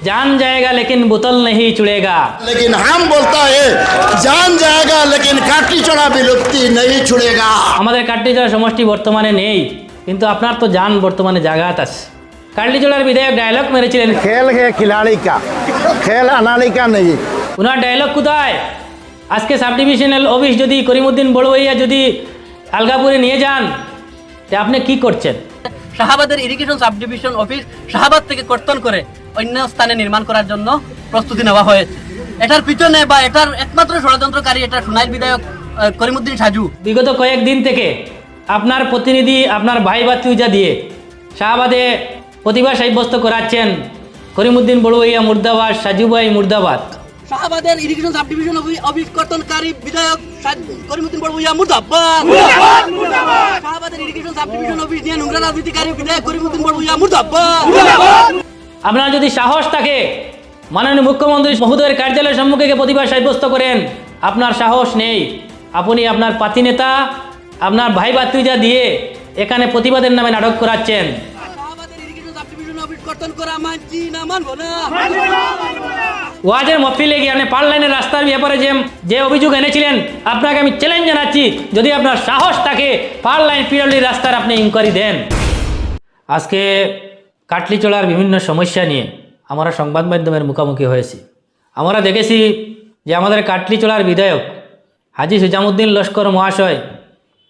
जान जाएगा लेकिन बोतल नहीं चुड़ेगा लेकिन हम बोलता है जान जाएगा लेकिन काटी चढ़ा विलुप्ति नहीं छुड़ेगा আমাদের কাটলিচড়া সমষ্টি বর্তমানে নেই কিন্তু আপনার তো যান বর্তমানে জাগাত আছে কাটলিচড়ার বিধায়ক ডায়লগ মেরেছিলেন खेल है खिलाड़ी का खेल अनाड़ी का नहीं ওনার ডায়লগ কোথায় আজকে সাব ডিভিশনাল অফিস যদি করিমুদ্দিন বড়ুইয়া যদি আলগাপুরে নিয়ে যান তা আপনি কি করছেন শাহাবাদের irrigation sub division office Shahabad থেকে কর্তন করে অন্য স্থানে নির্মাণ করার জন্য প্রস্তুতি নেওয়া হয়েছে। এটার পিছনে বা এটার একমাত্র ষড়যন্ত্রকারী এটা সোনাইল বিধায়ক করিমুদ্দিন সাজু। বিগত কয়েকদিন থেকে আপনার প্রতিনিধি, আপনার ভাই বাতিজা দিয়ে শাহবাদে প্রতিভা সাব্যস্ত করাচ্ছেন করিমুদ্দিন বড়ুইয়া মুর্দাবাদ সাজুভাই মুর্দাবাদ। শাহাবাদের ইরিগেশন সাব ডিভিশন অফিস কর্তনকারী বিধায়ক করিমুদ্দিন বড়ুইয়া মুর্দাবাদ। শাহাবাদের ইরিগেশন সাব ডিভিশন অফিস নিয়ে নোংরা রাজনীতিকারী বিধায়ক করিমুদ্দিন বড়ুইয়া মুর্দাবাদ। আপনার যদি সাহস থাকে মাননীয় মুখ্যমন্ত্রী মহোদয়ের কার্যালয়ের সম্মুখে গিয়ে প্রতিভা সাব্যস্ত করেন আপনার সাহস নেই। আপনি আপনার পাতি নেতা আপনার ভাই বাতিজা দিয়ে এখানে প্রতিবাদের নামে নাটক করাচ্ছেন। অফিস করা মানছি না, মানবো না। ওয়াজের মফিলে গিয়ে আপনি পার লাইনের রাস্তার ব্যাপারে যে যে অভিযোগ এনেছিলেন, আপনাকে আমি চ্যালেঞ্জ জানাচ্ছি। যদি আপনার সাহস থাকে, পার লাইন পিরলি রাস্তার আপনি ইনকোয়ারি দেন। আজকে কাটলিচড়ার বিভিন্ন সমস্যা নিয়ে আমরা সংবাদ মাধ্যমের মুখোমুখি হয়েছি। আমরা দেখেছি যে আমাদের কাটলিচড়ার বিধায়ক হাজি সুজামুদ্দিন লস্কর মহাশয়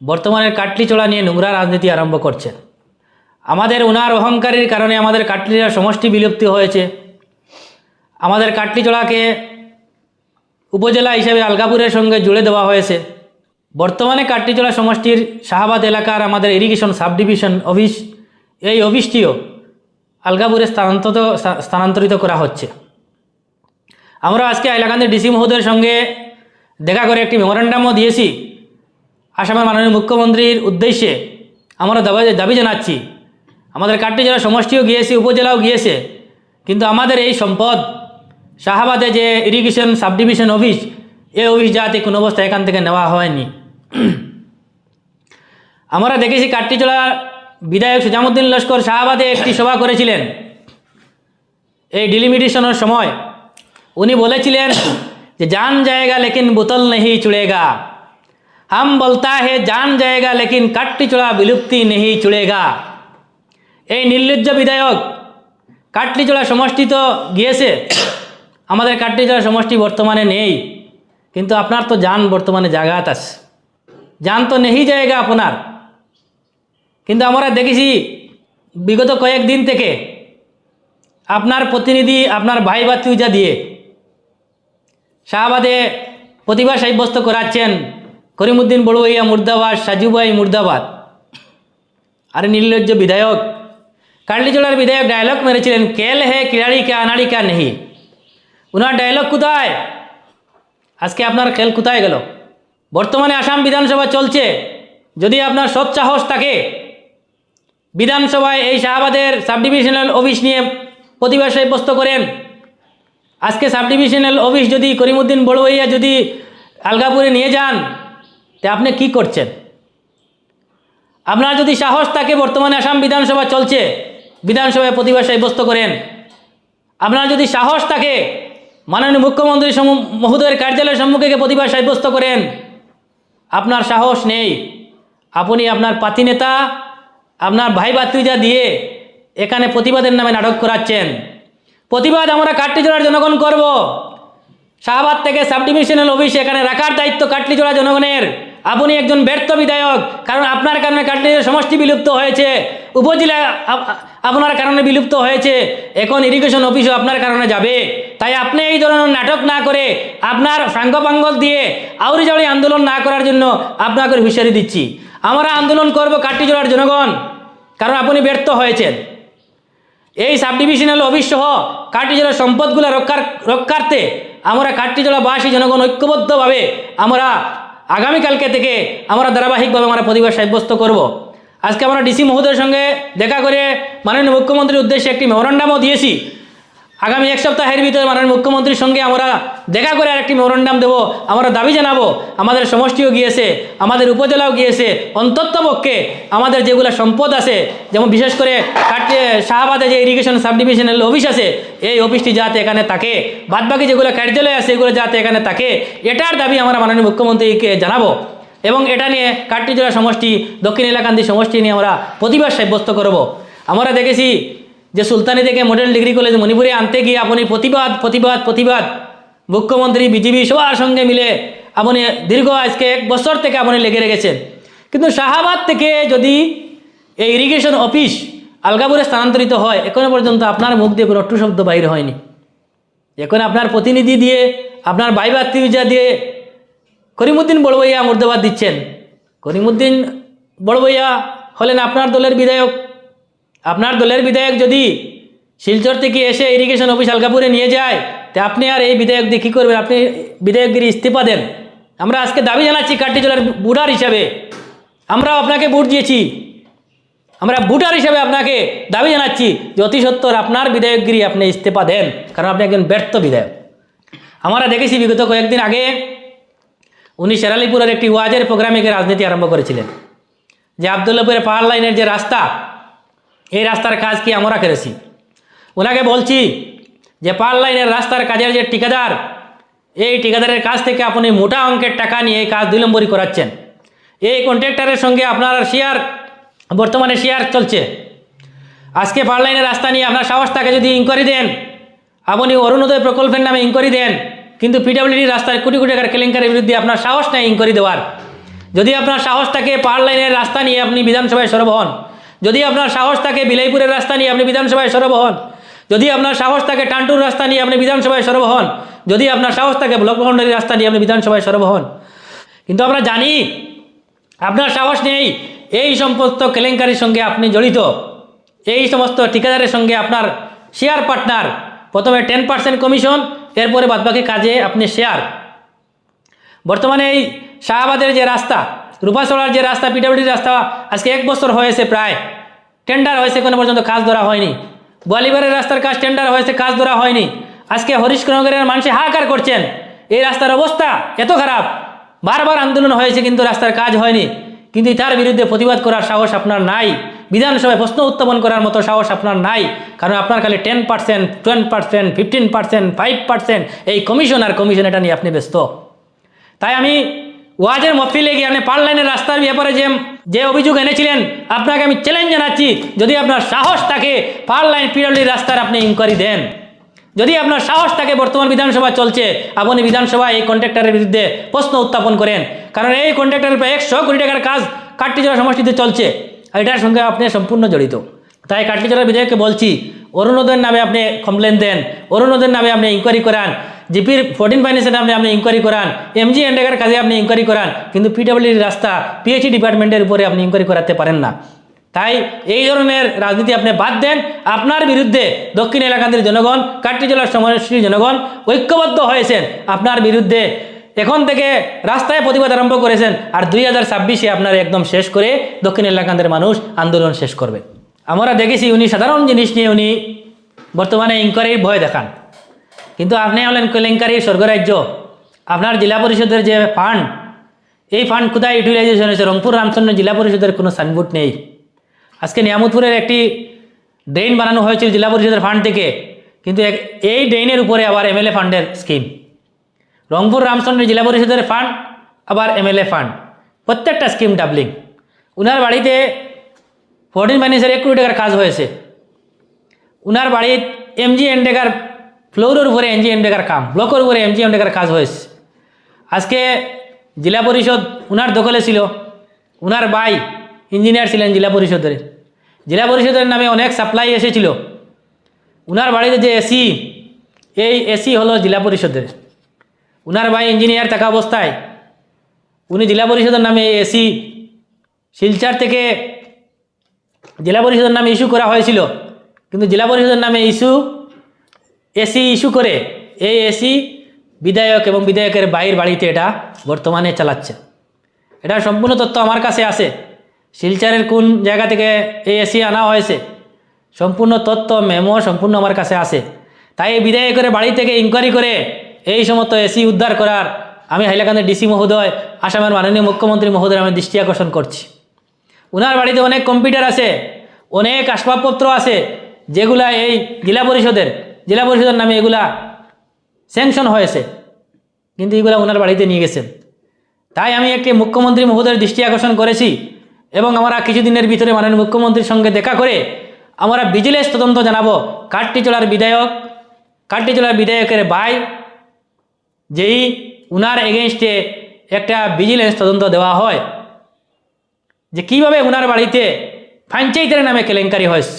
বর্তমানে কাটলিচড়া নিয়ে নোংরা রাজনীতি আরম্ভ করছেন। আমাদের ওনার অহংকারীর কারণে আমাদের কাটলিচড়া সমষ্টি বিলুপ্তি হয়েছে। আমাদের কাটলিচড়াকে উপজেলা হিসেবে আলগাপুরের সঙ্গে জুড়ে দেওয়া হয়েছে। বর্তমানে কাটলিচড়া সমষ্টির শাহাবাদ এলাকার আমাদের ইরিগেশন সাব ডিভিশন অফিস, এই অফিসটিও আলগাপুরে স্থানান্তরিত স্থানান্তরিত করা হচ্ছে। আমরা আজকে হাইলাকান্দি ডিসি মহোদয়ের সঙ্গে দেখা করে একটি মেমোরেন্ডামও দিয়েছি। আসামের মাননীয় মুখ্যমন্ত্রীর উদ্দেশ্যে আমরা দাবি জানাচ্ছি আমাদের কাটটি জেলা সমষ্টিও গিয়েছে, উপজেলাও গিয়েছে। কিন্তু আমাদের এই সম্পদ, শাহাবাদে যে ইরিগেশন সাবডিভিশন অফিস এই অফিস যাতে কোনো অবস্থা এখান থেকে নেওয়া হয়নি। আমরা দেখেছি কাট্টিচলা বিধায়ক সুজামুদ্দিন লস্কর শাহাবাদে একটি সভা করেছিলেন। এই ডিলিমিটেশনের সময় উনি বলেছিলেন যে, জান জায়গা লেকিন বোতল নেহি চুড়েগা। হাম বলতা হে, জান জায়গা লেকিন কাট্টিচোড়া বিলুপ্তি নেহি চুড়েগা। এই নির্লজ্জ বিধায়ক কাটলিচড়া সমষ্টি তো গিয়েছে। আমাদের কাটলিচড়া সমষ্টি বর্তমানে নেই। কিন্তু আপনার তো যান, বর্তমানে জাগাত আছে। যান তো নেই জায়গা আপনার। কিন্তু আমরা দেখেছি বিগত কয়েকদিন থেকে আপনার প্রতিনিধি, আপনার ভাই বাতিজা দিয়ে শাহবাদে প্রতিভা সাব্যস্ত করাচ্ছেন করিমুদ্দিন বড়ুইয়া মুর্দাবাদ সাজুভাই মুর্দাবাদ। আর নির্লজ্জ বিধায়ক। কার্লিচড়ার বিধায়ক ডায়লগ মেরেছিলেন কেল হে কিড়াড়ি কা আনাড়ি কা নেহি ওনার ডায়লগ কোথায় আজকে আপনার খেল কোথায় গেল বর্তমানে আসাম বিধানসভা চলছে যদি আপনার সৎ সাহস থাকে বিধানসভায় এই শাহবাদের সাব ডিভিশনাল অফিস নিয়ে প্রতিভা সাব্যস্ত করেন আজকে সাব ডিভিশনাল অফিস যদি করিমুদ্দিন বড়ুইয়া যদি আলগাপুরে নিয়ে যান তা আপনি কি করছেন আপনার যদি সাহস থাকে বর্তমানে আসাম বিধানসভা চলছে বিধানসভায় প্রতিভা সাব্যস্ত করেন। আপনার যদি সাহস থাকে, মাননীয় মুখ্যমন্ত্রী মহোদয়ের কার্যালয়ের সম্মুখে প্রতিভা সাব্যস্ত করেন। আপনার সাহস নেই। আপনি আপনার পাতি নেতা, আপনার ভাই ভাতৃজা দিয়ে এখানে প্রতিবাদের নামে নাটক করাচ্ছেন। প্রতিবাদ আমরা কাটলিচড়ার জনগণ করব। শাহবাদ থেকে সাব ডিভিশনাল অফিস এখানে রাখার দায়িত্ব কাটলিচড়া জনগণের। আপনি একজন ব্যর্থ বিধায়ক, কারণ আপনার কারণে কাটলিচড়া সমষ্টি বিলুপ্ত হয়েছে। উপজেলা আপনার কারণে বিলুপ্ত হয়েছে। এখন ইরিগেশন অফিসও আপনার কারণে যাবে। তাই আপনি এই ধরনের নাটক না করে আপনার ফ্রাঙ্গপাঙ্গল দিয়ে আউরি জাউরি আন্দোলন না করার জন্য আপনাকে হুঁশিয়ারি দিচ্ছি। আমরা আন্দোলন করব কাটলিচড়ার জনগণ, কারণ আপনি ব্যর্থ হয়েছেন। এই সাব ডিভিশনাল অফিস সহ কাটি জেলার সম্পদগুলো রক্ষার রক্ষার্থে আমরা কাটি জেলাবাসী জনগণ ঐক্যবদ্ধভাবে আমরা আগামীকালকে থেকে আমরা ধারাবাহিকভাবে আমরা প্রতিবাদ সাব্যস্ত করব। আজকে আমরা ডিসি মহোদয়ের সঙ্গে দেখা করে মাননীয় মুখ্যমন্ত্রীর উদ্দেশ্যে একটি মেমোরান্ডামও দিয়েছি। আগামী এক সপ্তাহের ভিতরে মাননীয় মুখ্যমন্ত্রীর সঙ্গে আমরা দেখা করে আরেকটি মেমোরেন্ডাম দেব, আমরা দাবি জানাব, আমাদের সমষ্টিও গিয়েছে, আমাদের উপজেলাও গিয়েছে, অন্ততপক্ষে আমাদের যেগুলো সম্পদ আছে, যেমন বিশেষ করে শাহবাদে যে ইরিগেশন সাব ডিভিশনাল অফিস আছে, এই অফিসটি যাতে এখানে থাকে, বাদবাকি যেগুলো কার্যালয় আছে, এগুলো যাতে এখানে থাকে, এটার দাবি আমরা মাননীয় মুখ্যমন্ত্রীকে জানাব। এবং এটা নিয়ে কাটটি জেলা সমষ্টি, দক্ষিণ এলাকান্দি সমষ্টি নিয়ে আমরা প্রতিবাদ সাব্যস্ত করব। আমরা দেখেছি যে সুলতানি থেকে মডেল ডিগ্রি কলেজ মণিপুরে আনতে গিয়ে আপনি প্রতিবাদ প্রতিবাদ প্রতিবাদ। মুখ্যমন্ত্রী, বিজেপি সবার সঙ্গে মিলে আপনি দীর্ঘ আজকে এক বছর থেকে আপনি লেগে রেখেছেন। কিন্তু শাহাবাদ থেকে যদি এই ইরিগেশন অফিস আলগাপুরে স্থানান্তরিত হয়, এখনও পর্যন্ত আপনার মুখ দিয়ে কোনো অট্টু শব্দ বাইর হয়নি। এখন আপনার প্রতিনিধি দিয়ে, আপনার ভাইবা তিউজা দিয়ে করিমুদ্দিন বড়বইয়া মুর্দাবাদ দিচ্ছেন। করিমুদ্দিন বড়বইয়া হলেন আপনার দলের বিধায়ক। আপনার দলের বিধায়ক যদি শিলচর থেকে এসে ইরিগেশন অফিস আলগাপুরে নিয়ে যায়, তা আপনি আর এই বিধায়ক দিয়ে কী করবেন? আপনি বিধায়কগিরি ইস্তিফা দেন। আমরা আজকে দাবি জানাচ্ছি কাটি জেলার বুড়ার হিসাবে। আমরাও আপনাকে ভোট দিয়েছি। আমরা ভোটার হিসাবে আপনাকে দাবি জানাচ্ছি যে অতি সত্তর আপনার বিধায়কগিরি আপনি ইস্তেফা দেন, কারণ আপনি একজন ব্যর্থ বিধায়ক। আমরা দেখেছি বিগত কয়েকদিন আগে উনি শেরালিপুরের একটি ওয়াজের প্রোগ্রামে রাজনীতি আরম্ভ করেছিলেন। যে আবদুল্লাপুরের পাহাড় লাইনের যে রাস্তা এই রাস্তার কাজ কি আমরা করেছি? ওনাকে বলছি যে পার লাইনের রাস্তার কাজের যে ঠিকাদার, এই ঠিকাদারের কাছ থেকে আপনি মোটা অঙ্কের টাকা নিয়ে এই কাজ দুই নম্বরই করাচ্ছেন। এই কন্ট্রাক্টরের সঙ্গে আপনার শেয়ার বর্তমানে শেয়ার চলছে। আজকে পার লাইনের রাস্তা নিয়ে আপনার সাহস তাকে যদি ইনকোয়ারি দেন, আপনি অরুণোদয় প্রকল্পের নামে ইনকোয়ারি দেন, কিন্তু পিডাব্লিউডি রাস্তায় কোটি কোটি টাকার কেলেঙ্কারের বিরুদ্ধে আপনার সাহস নেই ইনকোয়ারি দেওয়ার। যদি আপনার সাহস থাকে পার লাইনের রাস্তা নিয়ে আপনি বিধানসভায় সরব হন যদি আপনার সাহস থাকে বিলাইপুরের রাস্তা নিয়ে আপনি বিধানসভায় সরব হন। যদি আপনার সাহস থাকে টান্টুর রাস্তা নিয়ে আপনি বিধানসভায় সরব হন। যদি আপনার সাহস থাকে ব্লক রাস্তা নিয়ে আপনি বিধানসভায় সরব হন। কিন্তু আমরা জানি আপনার সাহস নেই এই সমস্ত কেলেঙ্কারির সঙ্গে আপনি জড়িত। এই সমস্ত ঠিকাদারের সঙ্গে আপনার শেয়ার পার্টনার প্রথমে টেন পার্সেন্ট কমিশন এরপরে বাদবাকি কাজে আপনি শেয়ার বর্তমানে এই শাহবাদের যে রাস্তা রূপাচড়ার যে রাস্তা পিডাব্লিউডির রাস্তা, আজকে এক বছর হয়েছে প্রায়। টেন্ডার হয়েছে কোনো পর্যন্ত, কাজ ধরা হয়নি। গোয়ালিবারের রাস্তার কাজ টেন্ডার হয়েছে, কাজ ধরা হয়নি। আজকে হরিশনগরের মানুষ হাহাকার করছেন। এই রাস্তার অবস্থা এত খারাপ। বারবার আন্দোলন হয়েছে, কিন্তু রাস্তার কাজ হয়নি। কিন্তু তার বিরুদ্ধে প্রতিবাদ করার সাহস আপনার নাই। বিধানসভায় প্রশ্ন উত্থাপন করার মতো সাহস আপনার নাই। কারণ আপনার খালি ten percent twenty percent fifteen percent five percent এই কমিশন আর কমিশন এটা নিয়ে আপনি ব্যস্ত। তাই আমি ওয়াজের মফিলে গিয়ে আপনি পার লাইনের রাস্তার ব্যাপারে যে যে অভিযোগ এনেছিলেন, আপনাকে আমি চ্যালেঞ্জ জানাচ্ছি, যদি আপনার সাহস থাকে পার লাইন রাস্তার আপনি ইনকোয়ারি দেন। যদি আপনার সাহস থাকে, বর্তমান বিধানসভা চলছে, আপনি বিধানসভায় এই কন্ট্রাক্টরের বিরুদ্ধে প্রশ্ন উত্থাপন করেন। কারণ এই কন্ট্রাক্টরের প্রায় একশো কোটি টাকার কাজ কাটটিজোড়া সমষ্টিতে চলছে, আর এটার সঙ্গে আপনি সম্পূর্ণ জড়িত। তাই কাটলিজোড়ার বিধায়ককে বলছি অরুণোদয়ের নামে আপনি কমপ্লেন দেন অরুণোদয়ের নামে আপনি ইনকোয়ারি করান, জিপির ফোর্টিন ফাইন্যান্সের নামে আপনি ইনকোয়ারি করান এমজি এন্ডেকার কাজে আপনি ইনকোয়ারি করান, কিন্তু পিডাব্লিউডির রাস্তা পিএইচডি ডিপার্টমেন্টের উপরে আপনি ইনকোয়ারি করাতে পারেন না। তাই এই ধরনের রাজনীতি আপনি বাদ দেন, আপনার বিরুদ্ধে দক্ষিণ এলাকাদের জনগণ কাটটি জেলার সমষ্টির জনগণ ঐক্যবদ্ধ হয়েছেন, আপনার বিরুদ্ধে এখন থেকে রাস্তায় প্রতিবাদ আরম্ভ করেছেন, আর দুই হাজার ছাব্বিশে আপনার একদম শেষ করে দক্ষিণ এলাকাদের মানুষ আন্দোলন শেষ করবে। আমরা দেখেছি উনি সাধারণ জিনিস নিয়ে উনি বর্তমানে ইনকোয়ারির ভয় দেখান। কিন্তু আপনি হলেন কেলেঙ্কারির স্বর্গরাজ্য। আপনার জেলা পরিষদের যে ফান্ড এই ফান্ড কোথায় ইউটিলাইজেশন হয়েছে? রংপুর রামচন্দ্র জেলা পরিষদের কোনো সাইনবোর্ড নেই। আজকে নিয়ামতপুরের একটি ড্রেন বানানো হয়েছিল জেলা পরিষদের ফান্ড থেকে। কিন্তু এই ড্রেনের উপরে আবার এমএলএ ফান্ডের স্কিম রংপুর রামচন্দ্র জেলা পরিষদের ফান্ড আবার এমএলএ ফান্ড প্রত্যেকটা স্কিম ডাবলিং উনার বাড়িতে ফোরটিন ফাইন্যান্সের এক কোটি টাকার কাজ হয়েছে। উনার বাড়ির এমজি এন্ডেকার ফ্লোরের উপরে এমজি এন্ডেকার কাম ব্লকের উপরে এমজি এন্ডেকার কাজ হয়েছে। আজকে জেলা পরিষদ উনার দখলে ছিল, উনার ভাই ইঞ্জিনিয়ার ছিলেন জেলা পরিষদের। জেলা পরিষদের নামে অনেক সাপ্লাই এসেছিল। উনার বাড়িতে যে এসি এই এসি হলো জেলা পরিষদের। উনার ভাই ইঞ্জিনিয়ার থাকা অবস্থায়, উনি জেলা পরিষদের নামে এসি শিলচার থেকে জেলা পরিষদের নামে ইস্যু করা হয়েছিল। কিন্তু জেলা পরিষদের নামে ইস্যু, এসি ইস্যু করে এই এসি বিধায়ক এবং বিধায়কের বাইর বাড়িতে এটা বর্তমানে চালাচ্ছে। এটা সম্পূর্ণ তথ্য আমার কাছে আছে। শিলচারের কোন জায়গা থেকে এই এসি আনা হয়েছে, সম্পূর্ণ তথ্য মেমো সম্পূর্ণ আমার কাছে আছে। তাই এই বিধায়কের বাড়ি থেকে ইনকোয়ারি করে এই সমস্ত এসি উদ্ধার করার আমি হাইলাকান্দের ডিসি মহোদয়, আসামের মাননীয় মুখ্যমন্ত্রী মহোদয় আমি দৃষ্টি আকর্ষণ করছি। ওনার বাড়িতে অনেক কম্পিউটার আছে, অনেক আসবাবপত্র আছে, যেগুলা এই জেলা পরিষদের জেলা পরিষদের নামে এগুলা স্যাংশন হয়েছে, কিন্তু এগুলা ওনার বাড়িতে নিয়ে গেছেন তাই আমি একটি মুখ্যমন্ত্রী মহোদয়ের দৃষ্টি আকর্ষণ করেছি এবং আমরা কিছুদিনের ভিতরে মাননীয় মুখ্যমন্ত্রীর সঙ্গে দেখা করে আমরা ভিজিলেন্স তদন্ত জানাব। কাঠটিচলার বিধায়ক কাঠটিচলার বিধায়কের ভাই, যেই উনার এগেনস্টে একটা ভিজিলেন্স তদন্ত দেওয়া হয়। যে কীভাবে উনার বাড়িতে পঞ্চায়েতের নামে কেলেঙ্কারি হয়েছে।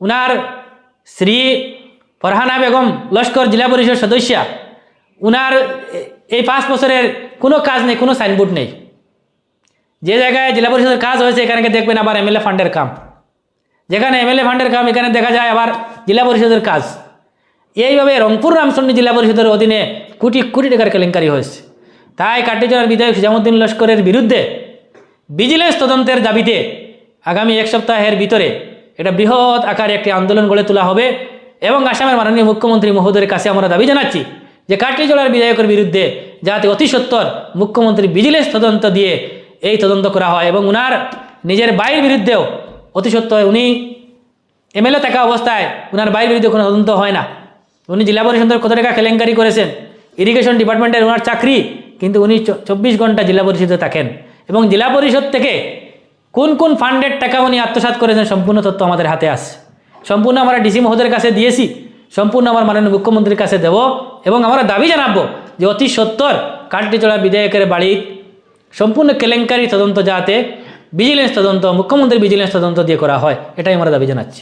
উনার শ্রী ফরহানা বেগম লস্কর জেলা পরিষদ সদস্যা, উনার এই পাঁচ বছরের কোনো কাজ নেই, কোনো সাইনবোর্ড নেই। যে জায়গায় জেলা পরিষদের কাজ হয়েছে, এখানে দেখবেন আবার এমএলএ ফান্ডের কাম। যেখানে এমএলএ ফান্ডের কাম, এখানে দেখা যায় আবার জেলা পরিষদের কাজ। এইভাবে রংপুর রামচন্ডী জেলা পরিষদের অধীনে কোটি কোটি টাকার কেলেঙ্কারি হয়েছে। তাই কাটিজলার বিধায়ক হিজামুদ্দিন লস্করের বিরুদ্ধে ভিজিলেন্স তদন্তের দাবিতে আগামী এক সপ্তাহের ভিতরে এটা বৃহৎ আকারে একটি আন্দোলন গড়ে তোলা হবে এবং আসামের মাননীয় মুখ্যমন্ত্রী মহোদয়ের কাছে আমরা দাবি জানাচ্ছি যে কাটিজলার বিধায়কের বিরুদ্ধে যাতে অতি সত্বর মুখ্যমন্ত্রী ভিজিলেন্স তদন্ত দিয়ে এই তদন্ত করা হয় এবং উনার নিজের বাইর বিরুদ্ধেও অতি সত্বর উনি এমএলএ থাকা অবস্থায় উনার বাইরের বিরুদ্ধে কোনো তদন্ত হয় না। উনি জেলা পরিষদের কত টাকা কেলেঙ্কারি করেছেন? ইরিগেশন ডিপার্টমেন্টের ওনার চাকরি, কিন্তু উনি চব্বিশ ঘণ্টা জেলা পরিষদে থাকেন। এবং জেলা পরিষদ থেকে কোন কোন ফান্ডের টাকা উনি আত্মসাৎ করেছেন সম্পূর্ণ তথ্য আমাদের হাতে আছে। সম্পূর্ণ আমরা ডিসি মহোদয়ের কাছে দিয়েছি, সম্পূর্ণ আমার মাননীয় মুখ্যমন্ত্রীর কাছে দেব এবং আমরা দাবি জানাব যে অতি সত্তর কাঠটিচড়া বিধায়কের বাড়ির সম্পূর্ণ কেলেঙ্কারি তদন্ত যাতে ভিজিলেন্স তদন্ত মুখ্যমন্ত্রী ভিজিলেন্স তদন্ত দিয়ে করা হয়, এটাই আমরা দাবি জানাচ্ছি।